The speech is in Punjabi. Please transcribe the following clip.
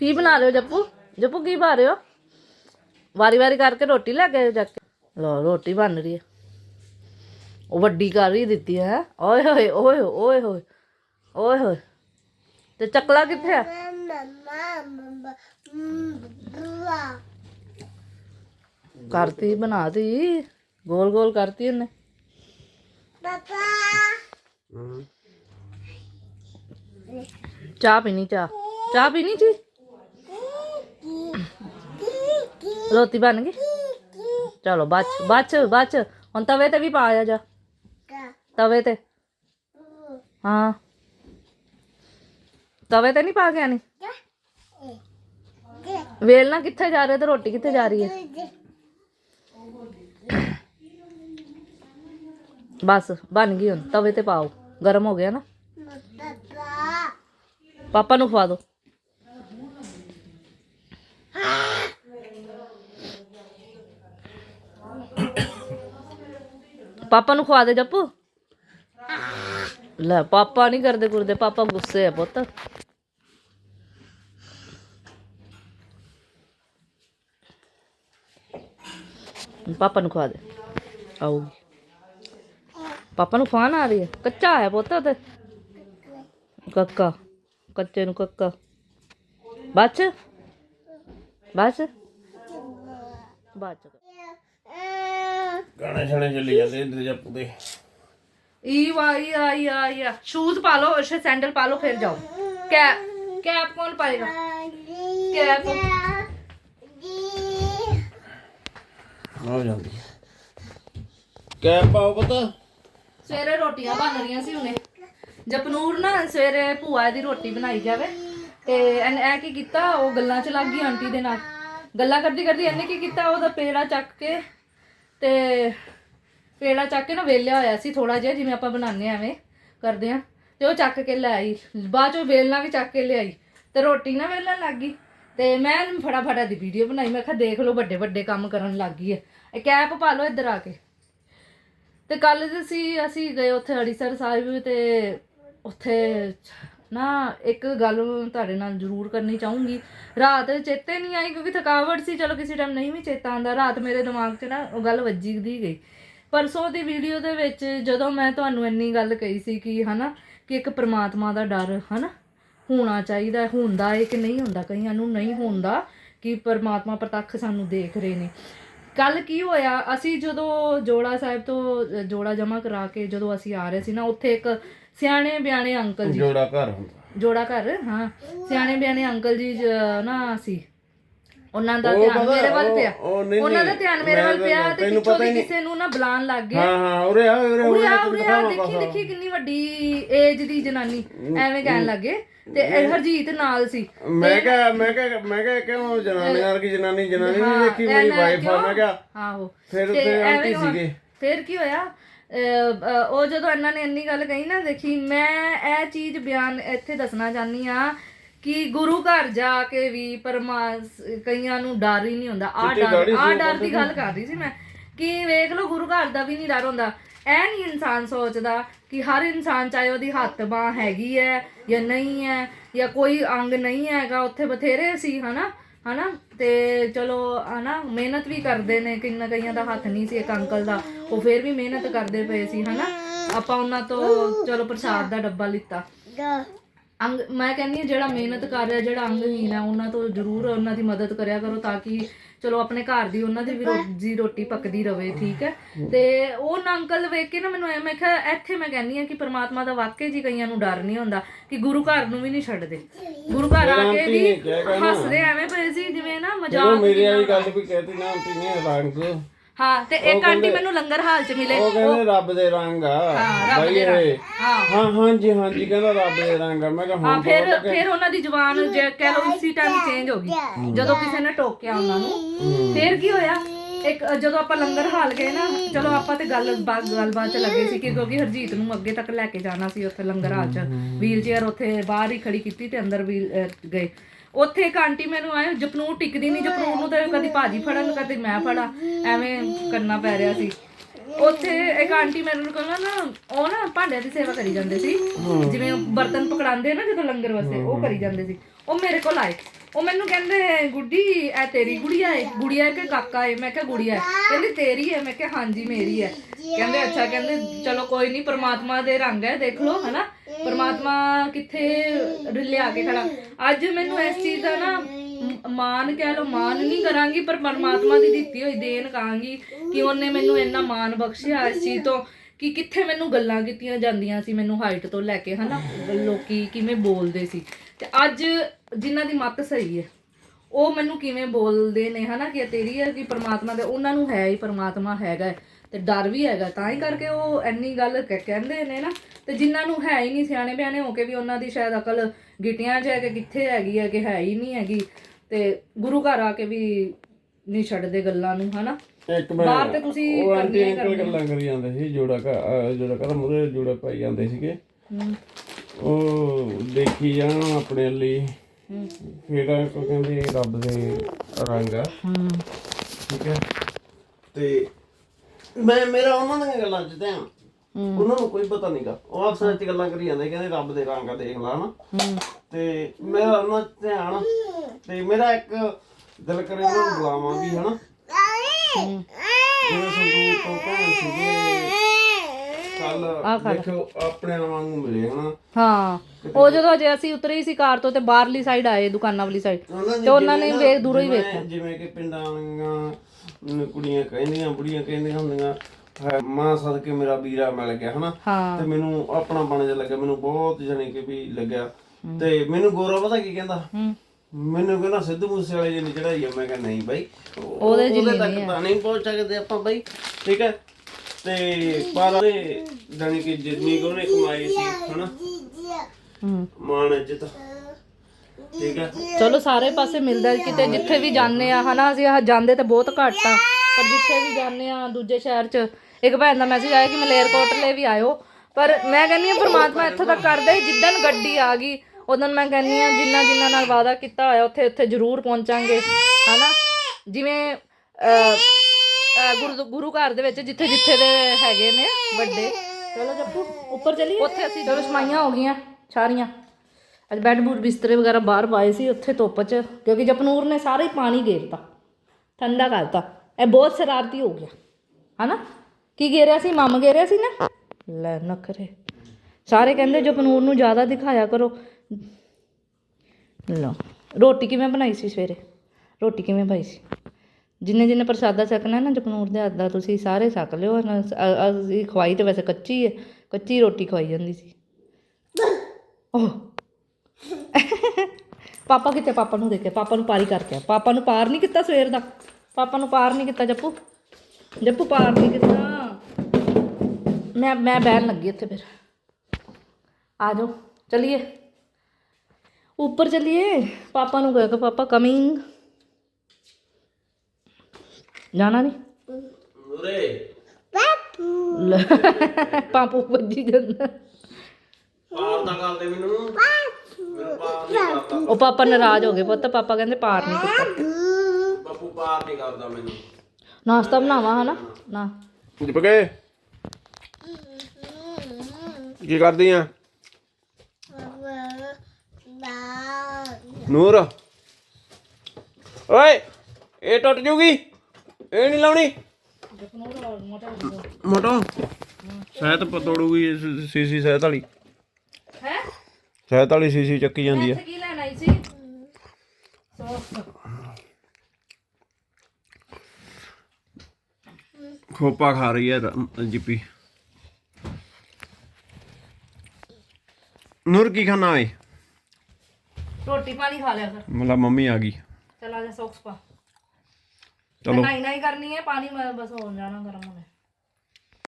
ਕੀ ਬਣਾ ਰਹੇ ਹੋ ਜੱਪੂ? ਜੱਪੂ ਕੀ ਬਣਾ ਰਹੇ ਹੋ? ਵਾਰੀ ਵਾਰੀ ਕਰਕੇ ਰੋਟੀ ਲੈ ਕੇ ਆਇਓ ਜਾ ਕੇ। ਲੋ ਰੋਟੀ ਬਣ ਰਹੀ ਹੈ। ਉਹ ਵੱਡੀ ਕਰ ਰਹੀ ਦਿੱਤੀ ਹੈ। ਓਏ ਹੋਏ ਓਏ ਹੋਏ ਓਏ ਹੋਏ ਓਏ ਹੋਏ। ਤੇ ਚੱਕਲਾ ਕਿੱਥੇ ਆ? ਕਰਤੀ ਬਣਾਤੀ। ਗੋਲ ਗੋਲ ਕਰਤੀ ਇਹਨੇ ਚਾਹ ਪੀਣੀ ਚਾਹ। ਚਾਹ ਪੀਣੀ ਜੀ? ਰੋਟੀ ਬਣ ਗਈ ਚਲੋ ਬੱਚ ਬੱਚ ਬੱਚ ਹੁਣ ਤਵੇ ਤੇ ਵੀ ਪਾ ਆ ਜਾ ਤਵੇ ਤੇ ਹਾਂ ਤਵੇ ਤੇ ਨਹੀਂ ਪਾ ਕੇ ਆਣੀ ਵੇਲਣਾ ਕਿੱਥੇ ਜਾ ਰਿਹਾ ਤੇ ਰੋਟੀ ਕਿੱਥੇ ਜਾ ਰਹੀ ਹੈ ਬਸ ਬਣ ਗਈ ਹੁਣ ਤਵੇ ਤੇ ਪਾਓ ਗਰਮ ਹੋ ਗਿਆ ਨਾ ਪਾਪਾ ਨੂੰ ਖਵਾ ਦਿਓ ਪਾਪਾ ਨੂੰ ਖਵਾ ਦੇ ਜੱਪੂ ਲੈ ਪਾਪਾ ਨਹੀਂ ਕਰਦੇ ਗੁਰਦੇ ਪਾਪਾ ਗੁੱਸੇ ਆ ਪੁੱਤ ਪਾਪਾ ਨੂੰ ਖਵਾ ਦੇ ਆਓ ਪਾਪਾ ਨੂੰ ਫਾਨ ਆ ਰਹੀ ਹੈ ਕੱਚਾ ਹੈ ਪੁੱਤ ਤੇ ਕੱਕਾ ਕੱਚੇ ਨੂੰ ਕੱਕਾ ਬਸ ਬਸ ਬਸ ਗਾਣੇ ਛਾਣੇ ਚੱਲੀ ਜਾਂਦੇ ਇੰਦਰ ਜੱਪੂ ਦੇ ई वाई आई आई आ शूज पा लो ऐसे सैंडल पा लो फिर जाओ कैप कैप कौन पाएगा कैप ਆ ਜਾਂਦੀ ਕੈਪ ਪਾਓ ਪਤਾ ਸਵੇਰੇ ਰੋਟੀਆਂ ਬਣ ਰਹੀਆਂ ਸੀ ਹੁਣੇ ਜਪਨੂਰ ਨਾ ਸਵੇਰੇ ਭੂਆ ਦੀ ਰੋਟੀ ਬਣਾਈ ਜਾਵੇ ਤੇ ਇਹਨੇ ਇਹ ਕੀ ਕੀਤਾ ਉਹ ਗੱਲਾਂ ਚ ਲੱਗ ਗਈ ਆਂਟੀ ਦੇ ਨਾਲ ਗੱਲਾਂ ਕਰਦੀ ਕਰਦੀ ਇਹਨੇ ਕੀ ਕੀਤਾ ਉਹਦਾ ਪੇੜਾ ਚੱਕ ਕੇ ਤੇ ਪੇੜਾ ਚੱਕ ਕੇ ਨਾ ਵੇਲਿਆ ਹੋਇਆ ਸੀ ਥੋੜਾ ਜਿਹਾ, ਜਿਵੇਂ ਆਪਾਂ ਬਣਾਉਂਦੇ ਆ ਐਵੇਂ ਕਰਦੇ ਆ ਤੇ ਉਹ ਚੱਕ ਕੇ ਲੈ ਆਈ। ਬਾਅਦ ਚੋਂ ਵੇਲਣਾ ਵੀ ਚੱਕ ਕੇ ਲਿਆਈ। ਤੇ ਰੋਟੀ ਨਾ ਵੇਲਣ ਲੱਗ ਗਈ। ਤੇ ਮੈਂ ਫਟਾਫਟ ਦੀ ਵੀਡੀਓ ਬਣਾਈ। ਮੈਂ ਕਿਹਾ ਦੇਖ ਲਓ, ਵੱਡੇ ਵੱਡੇ ਕੰਮ ਕਰਨ ਲੱਗ ਗਈ ਹੈ। ਇਹ ਕੈਪ ਪਾ ਲਓ ਇੱਧਰ ਆ ਕੇ। ਤੇ ਕੱਲ ਅਸੀਂ ਅਸੀਂ ਗਏ ਉੱਥੇ ਅੜੀਸਰ ਸਾਹਿਬ ਤੇ ਉੱਥੇ ਨਾ, ਇੱਕ ਗੱਲ ਤੁਹਾਡੇ ਨਾਲ ਜ਼ਰੂਰ ਕਰਨੀ ਚਾਹੂੰਗੀ। ਰਾਤ ਚੇਤੇ ਨਹੀਂ ਆਈ, ਕਿਉਂਕਿ ਥਕਾਵਟ ਸੀ। ਚਲੋ, ਕਿਸੇ ਟਾਈਮ ਨਹੀਂ ਵੀ ਚੇਤਾ ਆਉਂਦਾ। ਰਾਤ ਮੇਰੇ ਦਿਮਾਗ 'ਚ ਨਾ ਉਹ ਗੱਲ ਵੱਜੀ ਦੀ ਗਈ। ਪਰਸੋਂ ਦੀ ਵੀਡੀਓ ਦੇ ਵਿੱਚ ਜਦੋਂ ਮੈਂ ਤੁਹਾਨੂੰ ਇੰਨੀ ਗੱਲ ਕਹੀ ਸੀ ਕਿ, ਹਨਾ, ਕਿ ਇੱਕ ਪ੍ਰਮਾਤਮਾ ਦਾ ਡਰ, ਹਨਾ, ਹੋਣਾ ਚਾਹੀਦਾ, ਹੁੰਦਾ ਹੈ ਕਿ ਨਹੀਂ ਹੁੰਦਾ? ਕਈਆਂ ਨੂੰ ਨਹੀਂ ਹੁੰਦਾ ਕਿ ਪਰਮਾਤਮਾ ਪ੍ਰਤੱਖ ਸਾਨੂੰ ਦੇਖ ਰਹੇ ਨੇ। ਕੱਲ ਕੀ ਹੋਇਆ? ਅਸੀਂ ਜਦੋਂ ਜੋੜਾ ਸਾਹਿਬ ਤੋਂ ਜੋੜਾ ਜਮਾ ਕਰਾ ਕੇ ਜਦੋਂ ਅਸੀਂ ਆ ਰਹੇ ਸੀ ਨਾ, ਉੱਥੇ ਇੱਕ ਸਿਆਣੇ ਬਿਆਣੇ ਅੰਕਲ ਜੀ। ਜੋੜਾ ਘਰ ਹੁੰਦਾ। ਜੋੜਾ ਘਰ ਹਾਂ। ਸਿਆਣੇ ਬਿਆਣੇ ਅੰਕਲ ਜੀ ਜ- ਨਾ ਸੀ। ਉਹਨਾਂ ਦਾ ਉਹ ਧਿਆਨ ਪਤਾ, ਮੇਰੇ ਵੱਲ ਉਹ- ਪਿਆ। ਉਹ ਨਹੀਂ- ਉਹਨਾਂ ਦਾ ਨਹੀਂ, ਧਿਆਨ ਮੇਰੇ ਵੱਲ ਪਿਆ ਤਾਂ- ਤੈਨੂੰ ਪਿੱਛੋਂ ਪਤਾ ਦੀ ਹੀ ਨਹੀਂ। ਕਿਸੇ ਨੂੰ ਨਾ ਬੁਲਾਉਣ ਲੱਗ ਗਏ। ਹਾਂ ਹਾਂ ਉਰੇ ਆ ਉਰੇ ਉਰੇ ਆ ਉਰੇ ਉਰੇ ਆ। ਦੇਖੀ ਦੇਖੀ ਕਿੰਨੀ ਵੱਡੀ ਏਜ ਦੀ ਜਨਾਨੀ ਐਵੇਂ ਕਹਿਣ ਲੱਗੇ ਤੇ ਇਹ ਹਰਜੀਤ ਨਾਲ ਸੀ। ਮੈਂ ਕਿਹਾ ਮੈਂ ਕਿਹਾ ਮੈਂ ਕਿਹਾ ਕਿਉਂ ਜਨਾਨੀ ਨਾਲ ਕੀ ਜਨਾਨੀ ਜਨਾਨੀ ਨਹੀਂ ਦੇਖੀ ਮੇਰੀ ਵਾਈਫ ਆ? ਮੈਂ ਕਿਹਾ ਆਹੋ। ਫਿਰ ਤੇ ਉੱਥੇ ਆਂਟੀ। ਸੀਗੇ। ਫਿਰ ਕੀ ਹੋਇਆ? ਉਹ ਜਦੋਂ ਇਹਨਾਂ ਨੇ ਇੰਨੀ ਗੱਲ ਕਹੀ ਨਾ ਦੇਖੀ ਮੈਂ ਇਹ ਚੀਜ਼ ਬਿਆਨ ਇੱਥੇ ਦੱਸਣਾ ਚਾਹਨੀ ਆ ਕਿ ਗੁਰੂ ਘਰ ਜਾ ਕੇ ਵੀ ਪਰਮਾ ਕਈਆਂ ਨੂੰ ਡਰ ਹੀ ਨਹੀਂ ਹੁੰਦਾ। ਆ ਡਰ ਆ ਡਰ ਦੀ ਗੱਲ ਕਰ ਰਹੀ ਸੀ ਮੈਂ ਕਿ ਵੇਖ ਲਓ ਗੁਰੂ ਘਰ ਦਾ ਵੀ ਨਹੀਂ ਡਰ ਹੁੰਦਾ। ਐ ਨਹੀਂ ਇਨਸਾਨ ਸੋਚਦਾ ਕਿ ਹਰ ਇਨਸਾਨ ਚਾਹੇ ਉਹਦੀ ਹੱਥ ਬਾਹ ਹੈਗੀ ਹੈ ਜਾਂ ਨਹੀਂ ਹੈ ਜਾਂ ਕੋਈ ਅੰਗ ਨਹੀਂ ਹੈਗਾ ਉੱਥੇ ਬਥੇਰੇ ਸੀ ਹਨਾ? ਹਨਾ? ਤੇ ਚਲੋ, ਹਨਾ, ਮਿਹਨਤ ਵੀ ਕਰਦੇ ਨੇ ਕਿੰਨਾ ਕਈਆਂ ਦਾ ਹੱਥ ਨਹੀਂ ਸੀ ਇੱਕ ਅੰਕਲ ਦਾ। ਉਹ ਫੇਰ ਵੀ ਮਿਹਨਤ ਕਰਦੇ ਪਏ ਸੀ, ਹਨਾ? ਆਪਾਂ ਉਹਨਾਂ ਤੋਂ ਚਲੋ ਪ੍ਰਸਾਦ ਦਾ ਡੱਬਾ ਲਿੱਤਾ। ਅੰਗ ਮੈਂ ਕਹਿੰਦੀ ਹਾਂ ਜਿਹੜਾ ਮਿਹਨਤ ਕਰ ਰਿਹਾ ਜਿਹੜਾ ਅੰਗਹੀਨ ਹੈ ਉਹਨਾਂ ਤੋਂ ਜ਼ਰੂਰ ਉਹਨਾਂ ਦੀ ਮਦਦ ਕਰਿਆ ਕਰੋ ਤਾਂ ਕਿ ਚਲੋ ਆਪਣੇ ਘਰ ਦੀ ਉਹਨਾਂ ਦੀ ਵੀ ਰੋਟੀ ਪੱਕਦੀ ਰਵੇ ਠੀਕ ਹੈ? ਤੇ ਉਹ ਨਾ ਅੰਕਲ ਵੇਖ ਕੇ ਨਾ ਮੈਨੂੰ ਐ ਮੈਂ ਕਿਹਾ ਇੱਥੇ ਮੈਂ ਕਹਿੰਦੀ ਹਾਂ ਕਿ ਪ੍ਰਮਾਤਮਾ ਦਾ ਵਾਕਈ ਜੀ ਕਈਆਂ ਨੂੰ ਡਰ ਨਹੀਂ ਹੁੰਦਾ ਕਿ ਗੁਰੂ ਘਰ ਨੂੰ ਵੀ ਨਹੀਂ ਛੱਡਦੇ। ਗੁਰੂ ਘਰ ਆ ਕੇ ਵੀ ਹੱਸਦੇ ਐਵੇਂ ਪਏ ਸੀ ਜਿਵੇਂ ਨਾ ਮਜ਼ਾਕ ਮੇਰੀ ਵਾਲੀ ਗੱਲ ਵੀ ਕਹਿਤੀ ਨਾ ਆਂਟੀ ਨੇ ਰੰਗ ਹਾਂ ਤੇ ਇੱਕ ਆਂਟੀ ਮੈਨੂੰ ਲੰਗਰ ਹਾਲ ਚ ਮਿਲੇ। ਉਹ ਕਹਿੰਦੇ ਰੱਬ ਦੇ ਰੰਗ ਆ। ਬਾਈ। ਇਹ ਹਾਂ। ਹਾਂ ਕਹਿੰਦਾ ਰੱਬ ਦੇ ਰੰਗ ਆ। ਮੈਂ ਕਿਹਾ ਹਾਂ ਹੁਣ ਫਿਰ ਫਿਰ ਉਹਨਾਂ ਦੀ ਜ਼ੁਬਾਨ ਜੇ ਕਹਿ ਲਓ ਉਸੇ ਟਾਈਮ ਚੇਂਜ ਹੋ ਗਈ। ਜਦੋਂ ਕਿਸੇ ਨੇ ਟੋਕਿਆ ਉਹਨਾਂ ਨੂੰ ਫਿਰ ਕੀ ਹੋਇਆ? ਇੱਕ ਜਦੋਂ ਆਪਾਂ ਲੰਗਰ ਹਾਲ ਗਏ ਨਾ ਚਲੋ ਆਪਾਂ ਤੇ ਗੱਲ ਬਾ- ਗੱਲਬਾਤ ਚ ਲੱਗੇ ਸੀ ਕਿ ਕਿਉਂਕਿ ਹਰਜੀਤ ਨੂੰ ਅੱਗੇ ਤੱਕ ਲੈ ਕੇ ਜਾਣਾ ਸੀ ਉੱਥੇ ਲੰਗਰ ਹਾਲ ਚ। ਵੀਲ ਚੇਅਰ ਉੱਥੇ ਬਾਹਰ ਹੀ ਖੜੀ ਕੀਤੀ ਤੇ ਅੰਦਰ ਵੀ ਗਏ। ਉੱਥੇ ਇੱਕ ਆਂਟੀ ਮੈਨੂੰ ਆਏ ਜਪਨੂਰ ਟਿਕਦੀ ਨਹੀਂ ਜਪਨੂਰ ਨੂੰ ਤੇ ਕਦੀ ਭਾਜੀ ਫੜਨ ਕਦੀ ਮੈਂ ਫੜਾ ਐਵੇਂ ਕਰਨਾ ਪੈ ਰਿਹਾ ਸੀ। ਉੱਥੇ ਇੱਕ ਆਂਟੀ ਮੈਨੂੰ ਕਹਿੰਦਾ ਨਾ ਉਹ ਨਾ ਭਾਂਡਿਆਂ ਦੀ ਸੇਵਾ ਕਰੀ ਜਾਂਦੇ ਸੀ। ਜਿਵੇਂ ਬਰਤਨ ਪਕੜਾਉਂਦੇ ਨਾ ਜਦੋਂ ਲੰਗਰ ਵਾਸਤੇ ਉਹ ਕਰੀ ਜਾਂਦੇ ਸੀ। ਉਹ ਮੇਰੇ ਕੋਲ ਆਏ। ਉਹ ਮੈਨੂੰ ਕਹਿੰਦੇ, ਗੁੱਡੀ, ਇਹ ਤੇਰੀ ਗੁੜੀਆ ਏ। ਗੁੜੀਆ ਕਿ ਕਾਕਾ ਏ। ਮੈਂ ਕਿਹਾ, ਗੁੜੀਆ ਏ। ਕਹਿੰਦੀ, ਤੇਰੀ ਏ। ਮੈਂ ਕਿਹਾ, ਹਾਂਜੀ, ਮੇਰੀ ਏ। ਕਹਿੰਦੇ, ਅੱਛਾ, ਕਹਿੰਦੇ, ਚਲੋ, ਕੋਈ ਨਹੀਂ ਪ੍ਰਮਾਤਮਾ ਦੇ ਰੰਗ ਹੈ, ਦੇਖ ਲਓ, ਹਨਾ? ਪ੍ਰਮਾਤਮਾ ਕਿੱਥੇ ਲਿਆ ਕੇ ਖੜਾ। ਅੱਜ ਮੈਨੂੰ ਇਸ ਚੀਜ਼ ਦਾ ਨਾ ਮ- ਮਾਣ ਕਹਿ ਲਓ, ਮਾਣ ਨਹੀਂ ਕਰਾਂਗੀ, ਪਰ ਪਰਮਾਤਮਾ ਦੀ ਦਿੱਤੀ ਹੋਈ ਦੇਣ ਕਹਾਂਗੀ ਕਿ ਉਹਨੇ ਮੈਨੂੰ ਇੰਨਾ ਮਾਣ ਬਖਸ਼ਿਆ ਇਸ ਚੀਜ਼ ਤੋਂ ਕਿ ਕਿੱਥੇ ਮੈਨੂੰ ਗੱਲਾਂ ਕੀਤੀਆਂ ਜਾਂਦੀਆਂ ਸੀ, ਮੈਨੂੰ ਹਾਈਟ ਤੋਂ ਲੈ ਕੇ, ਹਨਾ? ਲੋਕੀ ਕਿਵੇਂ ਬੋਲਦੇ ਸੀ। ਤੇ ਅੱਜ ਜਿਨ੍ਹਾਂ ਦੀ ਮੱਤ ਸਹੀ ਹੈ। ਉਹ ਮੈਨੂੰ ਕਿਵੇਂ ਬੋਲਦੇ ਨੇ ਹਨਾ ਕਿ ਤੇਰੀ ਹੈ ਕਿ ਪ੍ਰਮਾਤਮਾ ਦੇ ਉਹਨਾਂ ਨੂੰ ਹੈ ਹੀ ਪ੍ਰਮਾਤਮਾ ਹੈਗਾ ਤੇ ਡਰ ਵੀ ਹੈਗਾ। ਤਾਂ ਹੀ ਕਰਕੇ ਉਹ ਇੰਨੀ ਗੱਲ ਕਹਿ- ਕਹਿੰਦੇ ਨੇ ਨਾ ਤੇ ਜਿਨ੍ਹਾਂ ਨੂੰ ਹੈ ਹੀ ਨਹੀਂ ਸਿਆਣੇ ਬਿਆਣੇ ਹੋ ਕੇ ਵੀ ਉਹਨਾਂ ਦੀ ਸ਼ਾਇਦ ਅਕਲ ਗਿੱਟਿਆਂ 'ਚ ਹੈ ਕਿ ਕਿੱਥੇ ਹੈਗੀ ਹੈ ਕਿ ਹੈ ਹੀ ਨਹੀਂ ਹੈਗੀ। ਤੇ ਗੁਰੂ ਘਰ ਆ ਕੇ ਵੀ ਨਹੀਂ ਛੱਡਦੇ ਗੱਲਾਂ ਨੂੰ ਹਨਾ। ਇੱਕ ਮੈਂ ਬਾਹਰ ਤੇ ਤੁਸੀਂ ਕਰਨੀਆਂ ਅੰਕਲ ਗੱਲਾਂ ਕਰੀ ਜਾਂਦੇ ਸੀ ਜੋੜਾ ਘਰ ਜੋੜਾ ਘਰ ਮੁਰੇ ਜੋੜਾ ਪਾਈ ਜਾਂਦੇ ਸੀਗੇ। ਉਹ ਦੇਖੀ ਜਾਣ ਆਪਣੇ ਲਈ। ਹੂੰ ਫਿਰ ਅੰਕਲ ਕਹਿੰਦੇ ਇਹ ਰੱਬ ਦੇ ਰੰਗ ਆ। ਹੂੰ ਠੀਕ ਹੈ। ਤੇ ਮੈਂ ਮੇਰਾ ਉਹਨਾਂ ਦੀਆਂ ਗੱਲਾਂ ਚ ਧਿਆਨ ਉਹਨਾਂ ਨੂੰ ਕੋਈ ਪਤਾ ਨਹੀਂਗਾ ਉਹ ਆਪਸ ਵਿੱਚ ਗੱਲਾਂ ਕਰੀ ਜਾਂਦੇ ਕਹਿੰਦੇ ਰੱਬ ਦੇ ਰੰਗ ਆ ਦੇਖ ਲਾ ਨਾ ਹੂੰ। ਤੇ ਮੇਰਾ ਉਹਨਾਂ 'ਚ ਧਿਆਨ ਤੇ ਮੇਰਾ ਇੱਕ ਦਿਲ ਕਰੇ ਉਹਨਾਂ ਨੂੰ ਬੁਲਾਵਾਂ ਵੀ ਹਨਾ। ਜਿਵੇਂ ਸੰਦੂਕ ਤੋਂ ਭੈਣ ਸੀਗੇ ਕੱਲ ਦੇਖੋ ਆਪਣੇ ਵਾਂਗੂ ਮਿਲੇ ਹਨਾ। ਹਾਂ ਉਹ ਜਦੋਂ ਅਜੇ ਅਸੀਂ ਉਤਰੇ ਹੀ ਸੀ ਕਾਰ ਤੋਂ ਤੇ ਬਾਹਰਲੀ ਸਾਈਡ ਆਏ ਦੁਕਾਨਾਂ ਵਾਲੀ ਸਾਈਡ ਉਹਨਾਂ ਤੇ ਉਹਨਾਂ ਨੇ ਜਿਵੇਂ ਵੇਖ ਨਾ- ਦੂਰੋਂ ਹੀ ਜਿਵੇਂ- ਵੇਖਿਆ। ਜਿਵੇਂ ਕਿ ਪਿੰਡਾਂ ਵਾਲੀਆਂ ਅਮ, ਕੁੜੀਆਂ ਕਹਿੰਦੀਆਂ ਬੁੜੀਆਂ ਕਹਿੰਦੀਆਂ ਹੁੰਦੀਆਂ ਹੈ, ਮਾਂ ਸਦਕੇ ਮੇਰਾ ਵੀਰਾ ਮਿਲ ਗਿਆ ਹਨਾ। ਹਾਂ। ਤੇ ਮੈਨੂੰ ਆਪਣਾ ਬਣ ਜਾ ਲੱਗਾ ਮੈਨੂੰ ਬਹੁਤ ਜਾਣੀ ਕਿ ਵੀ ਲੱਗਿਆ। ਤੇ ਮੈਨੂੰ ਗੋਰਾ ਪਤਾ ਕੀ ਕਹਿੰਦਾ? ਹੂੰ। ਮੈਨੂੰ ਕਹਿੰਦਾ ਸਿੱਧੂ ਮੂਸੇ ਵਾਲੇ ਜੀ ਨੇ ਚੜਾਈ ਆ ਮੈਂ ਕਿਹਾ ਨਹੀਂ ਬਾਈ ਉਹ- ਉਹਦੇ ਉਹਦੇ ਤੱਕ ਤਾਂ ਨਹੀਂ ਪਹੁੰਚ ਸਕਦੇ ਆਪਾਂ ਬਾਈ ਠੀਕ ਹੈ? ਤੇ ਪਰ ਜਾਣੀ ਕਿ ਜਿੰਨੀ ਕੁ ਉਹਨੇ ਕਮਾਈ ਸੀ ਹਨਾ? ਹੂੰ। ਮਾਣ ਇੱਜ਼ਤ ਠੀਕ ਹੈ? ਚਲੋ ਸਾਰੇ ਪਾਸੇ ਮਿਲਦਾ ਕਿਤੇ ਜਿੱਥੇ ਵੀ ਜਾਂਦੇ ਆ ਹਨਾ? ਅਸੀਂ ਆਹ ਜਾਂਦੇ ਤੇ ਬਹੁਤ ਘੱਟ ਆ ਪਰ ਜਿੱਥੇ ਵੀ ਜਾਂਦੇ ਆ ਦੂਜੇ ਸ਼ਹਿਰ 'ਚ ਇੱਕ ਭੈਣ ਦਾ ਮੈਸੇਜ ਆਇਆ ਕਿ ਮਲੇਰਕੋਟਲੇ ਵੀ ਆਇਓ। ਪਰ ਮੈਂ ਕਹਿੰਦੀ ਆ ਪ੍ਰਮਾਤਮਾ ਇੱਥੋਂ ਤੱਕ ਕਰਦਾ ਹੀ ਜਿੱਦਣ ਗੱਡੀ ਆ ਗਈ ਉਦੋਂ ਮੈਂ ਕਹਿੰਦੀ ਆ ਜਿੰਨਾ ਜਿੰਨਾ ਨਾਲ ਵਾਅਦਾ ਕੀਤਾ ਹੋਇਆ ਉੱਥੇ ਉੱਥੇ ਜ਼ਰੂਰ ਪਹੁੰਚਾਂਗੇ ਹਨਾ? ਜਿਵੇਂ ਅਹ, ਗੁਰੂ ਗੁਰੂ ਘਰ ਦੇ ਵਿੱਚ ਜਿੱਥੇ ਜਿੱਥੇ ਦੇ ਹੈਗੇ ਨੇ ਵੱਡੇ। ਚਲੋ ਜੱਪੂ ਉੱਪਰ ਚਲੀਏ। ਉੱਥੇ ਅਸੀਂ ਚਲੋ ਸਮਾਈਆਂ ਹੋ ਗਈਆਂ ਸਾਰੀਆਂ। ਅੱਜ ਬੈੱਡ ਬੂਟ ਬਿਸਤਰੇ ਵਗੈਰਾ ਬਾਹਰ ਪਾਏ ਸੀ ਉੱਥੇ ਧੁੱਪ 'ਚ ਕਿਉਂਕਿ ਜਪਨੂਰ ਨੇ ਸਾਰਾ ਹੀ ਪਾਣੀ ਗੇਰਤਾ ਠੰਡਾ ਕਰਤਾ। ਇਹ ਬਹੁਤ ਸ਼ਰਾਰਤੀ ਹੋ ਗਿਆ ਹਨਾ? ਕੀ ਗੇਰਿਆ ਸੀ? ਮੰਮ ਗੇਰਿਆ ਸੀ ਨਾ? ਲੈ ਨਖਰੇ। ਸਾਰੇ ਕਹਿੰਦੇ ਜਪਨੂਰ ਨੂੰ ਜ਼ਿਆਦਾ ਦਿਖਾਇਆ ਕਰੋ। ਲਓ ਰੋਟੀ ਕਿਵੇਂ ਬਣਾਈ ਸੀ ਸਵੇਰੇ? ਰੋਟੀ ਕਿਵੇਂ ਪਾਈ ਸੀ? ਜਿੰਨੇ ਜਿੰਨੇ ਪ੍ਰਸ਼ਾਦਾ ਛਕਣਾ ਨਾ ਜਪਨੂਰ ਦੇ ਹੱਥ ਦਾ, ਤੁਸੀਂ ਸਾਰੇ ਛਕ ਲਿਓ, ਨਾ- ਅਸੀਂ ਖਵਾਈ ਤੇ ਵੈਸੇ ਕੱਚੀ ਹੈ ਕੱਚੀ ਰੋਟੀ ਖਵਾਈ ਜਾਂਦੀ ਸੀ। ਓਹ। ਪਾਪਾ ਕਿੱਥੇ? ਪਾਪਾ ਨੂੰ ਦੇਖਿਆ, ਪਾਪਾ ਨੂੰ ਪਾਰੀ ਕਰਕੇ ਆ। ਪਾਪਾ ਨੂੰ ਪਾਰ ਨਹੀਂ ਕੀਤਾ ਸਵੇਰ ਦਾ। ਪਾਪਾ ਨੂੰ ਪਾਰ ਨਹੀਂ ਕੀਤਾ ਜੱਪੂ। ਜੱਪੂ ਪਾਰ ਨਹੀਂ ਕੀਤਾ। ਮੈਂ ਮੈਂ ਬਹਿਣ ਲੱਗੀ ਇੱਥੇ ਫਿਰ। ਆ ਜਾਓ, ਚਲਿਏ। ਉੱਪਰ ਚਲਿਏ। ਪਾਪਾ ਨੂੰ ਕਹੋ ਪਾਪਾ ਕਮਿੰਗ ਜਾਣਾ ਨਹੀਂ ਉਰੇ ਲੈ, ਪਾਪੂ ਵੱਜੀ ਜਾਂਦਾ। ਪਾਰ ਤਾਂ ਕਰਦੇ ਮੈਨੂੰ। ਮੈਨੂੰ ਪਾਰ ਨਹੀਂ ਕਰਦਾ। ਉਹ ਪਾਪਾ ਨਾਰਾਜ਼ ਹੋ ਗਏ ਪੁੱਤ ਪਾਪਾ ਕਹਿੰਦੇ ਪਾਰ ਨਹੀਂ ਕੀਤਾ। ਬਾਪੂ। ਪਾਰ ਨਹੀਂ ਕਰਦਾ ਮੈਨੂੰ। ਨਾਸ਼ਤਾ ਬਣਾਵਾ ਹਨਾ? ਨਾ। ਦੀਪਕੇ ਕੀ ਕਰਦੀ ਆ? ਨੂਰ। ਓਏ ਇਹ ਟੁੱਟ ਜੂਗੀ? ਇਹ ਨਹੀਂ ਲਾਉਣੀ? ਮੋਟੋ। ਸਹਿਤ ਪਤੋੜੂਗੀ ਸੀਸੀ ਸਹਿਤ ਵਾਲੀ। ਹੈ? ਸਹਿਤ ਵਾਲੀ ਸੀਸੀ ਚੱਕੀ ਜਾਂਦੀ ਆ। ਇੱਥੇ ਕੀ ਲੈਣ ਆਈ ਸੀ? ਸੌਸ ਖੋਪਾ ਖਾ ਰਹੀ ਹੈ ਜਿੱਪੀ। ਨੂਰ ਕੀ ਖਾਣਾ ਏ ਰੋਟੀ ਪਾਣੀ ਖਾ ਲਿਆ ਕਰ। ਮਤਲਬ ਮੰਮੀ ਆ ਗਈ। ਚਲ ਆ ਜਾ ਸੌਕਸ ਪਾ। ਚਲੋ। ਨਹੀਂ ਨਹੀਂ ਕਰਨੀ ਹੈ ਪਾਣੀ ਮੈਂ ਬਸ ਹੋ ਜਾਣਾ ਗਰਮ ਹੋਣੇ।